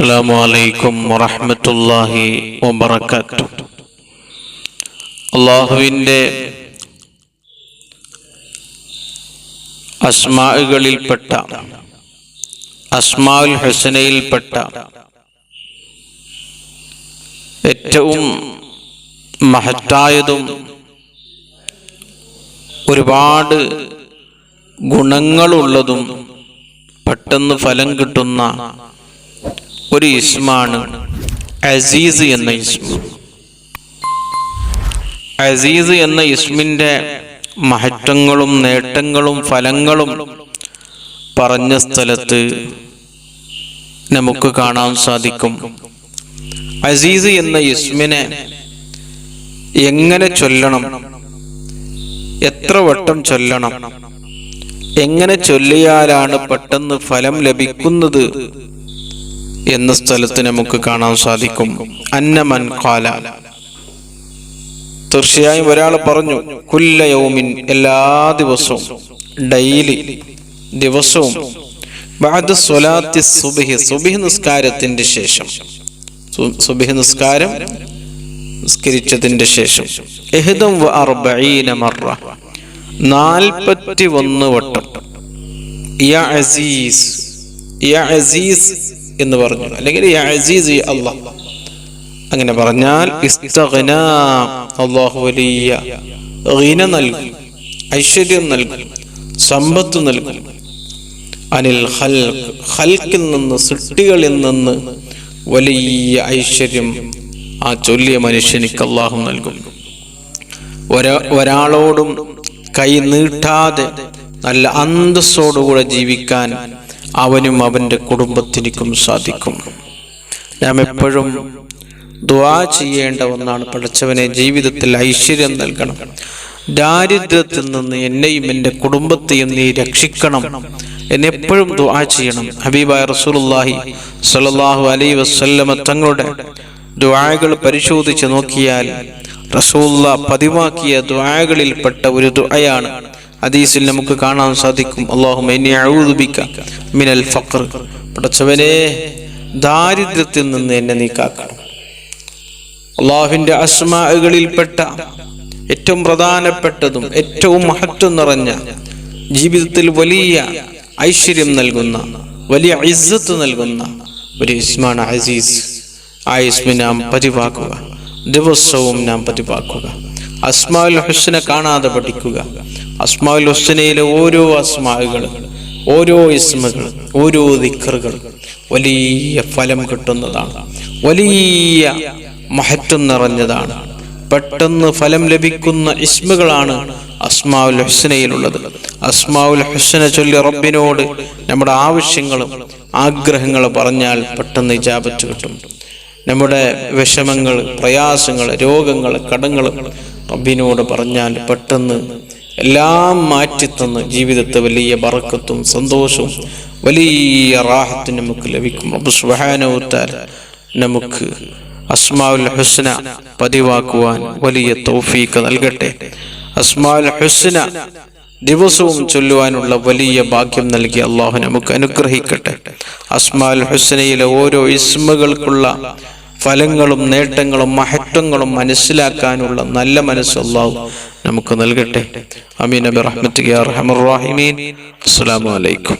السلام عليكم ورحمة الله وبركاته അള്ളാഹുവിൻ്റെ അസ്മാകളിൽപ്പെട്ട അസ്മാഉൽ ഹുസനയിൽപ്പെട്ട ഏറ്റവും മഹത്തായതും ഒരുപാട് ഗുണങ്ങളുള്ളതും പെട്ടെന്ന് ഫലം കിട്ടുന്ന ഒരു ഇസ്മാണ്. അസീസ് എന്ന ഇസ്മ. അസീസ് എന്ന ഇസ്മിന്റെ മഹത്വങ്ങളും നേട്ടങ്ങളും ഫലങ്ങളും പറഞ്ഞ സ്ഥലത്ത് നമുക്ക് കാണാൻ സാധിക്കും. അസീസ് എന്ന ഇസ്മിനെ എങ്ങനെ ചൊല്ലണം? എത്ര വട്ടം ചൊല്ലണം? എങ്ങനെ ചൊല്ലിയാലാണ് പെട്ടെന്ന് ഫലം ലഭിക്കുന്നത്? എന്ന സ്ഥലത്ത് നമുക്ക് കാണാൻ സാധിക്കും. അന്നമൻ കാല തീർച്ചയായും ഒരാൾ പറഞ്ഞു കുല്ലയോമിൻ എല്ലാ ദിവസവും ഡെയിലി ദിവസവും ബാദ് സ്വലാത്തി നിസ്കാരത്തിന്റെ ശേഷം. സുബിഹി നിസ്കാരം നിസ്കരിച്ചതിന്റെ ശേഷം. എഹദം മറ. നാൽപ്പത്തി ഒന്ന് വട്ടം. യാ അസീസ് യാ അസീസ് എന്ന് പറഞ്ഞു. അല്ലെങ്കിൽ അള്ളാഹ് അങ്ങനെ പറഞ്ഞാൽ അള്ളാഹു വലിയ ഗീന നൽകും ഐശ്വര്യം നൽകും സമ്പത്ത് നൽകും. അനിൽ ഹൽക്കിൽ നിന്ന് സൃഷ്ടികളിൽ നിന്ന് വലിയ ഐശ്വര്യം ആ ചൊല്ലിയ മനുഷ്യനിക്ക് അള്ളാഹു നൽകും. ഒരാളോടും കൈ നീട്ടാതെ നല്ല അന്തസ്സോടുകൂടെ ജീവിക്കാൻ അവനും അവന്റെ കുടുംബത്തിനും സാധിക്കും. നാം എപ്പോഴും ദ്വാ ചെയ്യേണ്ട ഒന്നാണ് പഠിച്ചവനെ ജീവിതത്തിൽ ഐശ്വര്യം നൽകണം. ദാരിദ്ര്യത്തിൽ നിന്ന് എന്നെയും എന്റെ കുടുംബത്തെയും നീ രക്ഷിക്കണം. എന്നെപ്പോഴും ദുആ ചെയ്യണം. ഹബീബായ റസൂലുള്ളാഹി സ്വല്ലല്ലാഹു അലൈഹി വസല്ലമ തങ്ങളുടെ ദ്വാകൾ പരിശോധിച്ച് നോക്കിയാൽ റസൂല്ല പതിവാക്കിയ ദുആകളിൽപ്പെട്ട ഒരു ദ്വായാണ് ഹദീസിൽ നമുക്ക് കാണാൻ സാധിക്കും. അള്ളാഹു മിനൽ ഫഖർ. പടച്ചവനെ ദാരിദ്ര്യത്തിൽ നിന്ന് എന്നെ നീ കാക്കണം. അള്ളാഹുവിന്റെ അസ്മാകളിൽപ്പെട്ട ഏറ്റവും പ്രധാനപ്പെട്ടതും ഏറ്റവും മഹത്വം നിറഞ്ഞ ജീവിതത്തിൽ വലിയ ഐശ്വര്യം നൽകുന്ന വലിയ ഇസ്സത്ത് നൽകുന്ന ഒരു ഇസ്മാണ് അസീസ്. ആ ഇസ്മി നാം ദിവസവും നാം പതിവാക്കുക. അസ്മാഉൽ ഹുസ്നെ കാണാതെ പഠിക്കുക. അസ്മാഉൽ ഹുസ്നയിലെ ഓരോ അസ്മാവുകൾ ഓരോ ഇസ്മകൾ ഓരോ ദിക്കറുകൾ വലിയ ഫലം കിട്ടുന്നതാണ്. വലിയ മഹത്വം നിറഞ്ഞതാണ്. പെട്ടെന്ന് ഫലം ലഭിക്കുന്ന ഇസ്മുകളാണ് അസ്മാവുൽ ഹുസ്നയിലുള്ളത്. അസ്മാവുൽ ഹുസ്ന ചൊല്ലി റബ്ബിനോട് നമ്മുടെ ആവശ്യങ്ങളും ആഗ്രഹങ്ങളും പറഞ്ഞാൽ പെട്ടെന്ന് ഇജാബത്ത് കിട്ടും. നമ്മുടെ വിഷമങ്ങൾ പ്രയാസങ്ങൾ രോഗങ്ങൾ കടങ്ങൾ റബ്ബിനോട് പറഞ്ഞാൽ പെട്ടെന്ന് എല്ലാം മാറ്റിത്തന്ന് ജീവിതത്തെ വലിയ ബറക്കത്തും സന്തോഷവും വലിയ റാഹത്തും നമുക്ക് ലഭിക്കും. റബ്ബ് സുബാനവുത്താൽ നമുക്ക് അസ്മാഉൽ ഹുസ്ന പതിവാക്കുവാൻ വലിയ തൗഫീക്ക് നൽകട്ടെ. അസ്മാഉൽ ഹുസ്ന ദിവസവും ചൊല്ലുവാനുള്ള വലിയ ഭാഗ്യം നൽകി അള്ളാഹു നമുക്ക് അനുഗ്രഹിക്കട്ടെ. അസ്മാഉൽ ഹുസ്നയിലെ ഓരോ ഇസ്മകൾക്കുള്ള ഫലങ്ങളും നേട്ടങ്ങളും മഹത്വങ്ങളും മനസ്സിലാക്കാനുള്ള നല്ല മനസ്സ് നമുക്ക് നൽകട്ടെ. അമീൻ അബി റഹ്മത്ത് അസ്സലാമു അലൈക്കും.